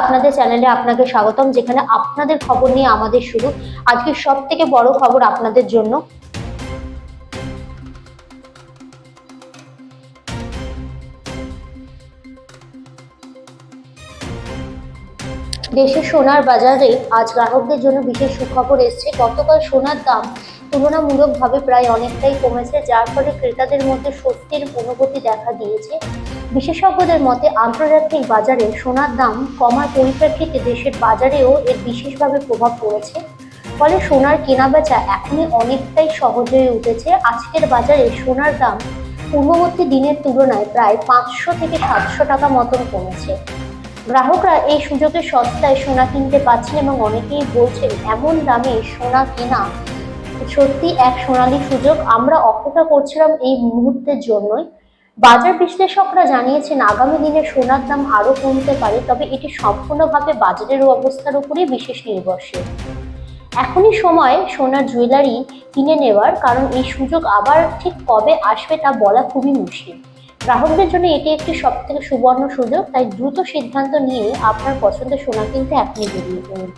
আপনাদের চ্যানেলে আপনাকে স্বাগতম, যেখানে আপনাদের খবর নিয়ে আমাদের শুরু। আজকে সব থেকে বড় খবর আপনাদের জন্য। দেশের সোনার বাজারে আজ গ্রাহকদের জন্য বিশেষ সুখবর এসেছে। গতকাল সোনার দাম তুলনামূলকভাবে প্রায় অনেকটাই কমেছে, যার ফলে ক্রেতাদের মধ্যে স্বস্তির অনুভূতি দেখা দিয়েছে। বিশেষজ্ঞদের মতে, আন্তর্জাতিক বাজারে সোনার দাম কমার পরিপ্রেক্ষিতে দেশের বাজারেও এর বিশেষভাবে প্রভাব পড়েছে। ফলে সোনার কেনাবেচা এখনই অনেকটাই সহজ হয়ে উঠেছে। আজকের বাজারে সোনার দাম পূর্ববর্তী দিনের তুলনায় প্রায় পাঁচশো থেকে সাতশো টাকা মতন কমেছে। গ্রাহকরা এই সুযোগে সস্তায় সোনা কিনতে পাচ্ছেন এবং অনেকেই বলছেন, এমন দামে সোনা কেনা সত্যি এক সোনালী সুযোগ। আমরা অপেক্ষা করছিলাম এই মুহূর্তের জন্যই। বাজার বিশ্লেষকরা জানিয়েছেন, আগামী দিনে সোনার দাম আরও কমতে পারে, তবে এটি সম্পূর্ণভাবে বাজারের অবস্থার উপরই বিশেষ নির্ভরশীল। এখনই সময় সোনার জুয়েলারি কিনে নেওয়ার, কারণ এই সুযোগ আবার ঠিক কবে আসবে তা বলা খুবই মুশকিল। গ্রাহকদের জন্য এটি একটি সব থেকে সুবর্ণ সুযোগ, তাই দ্রুত সিদ্ধান্ত নিয়ে আপনার পছন্দের সোনা কিনতে এখনই বেরিয়ে পড়ুন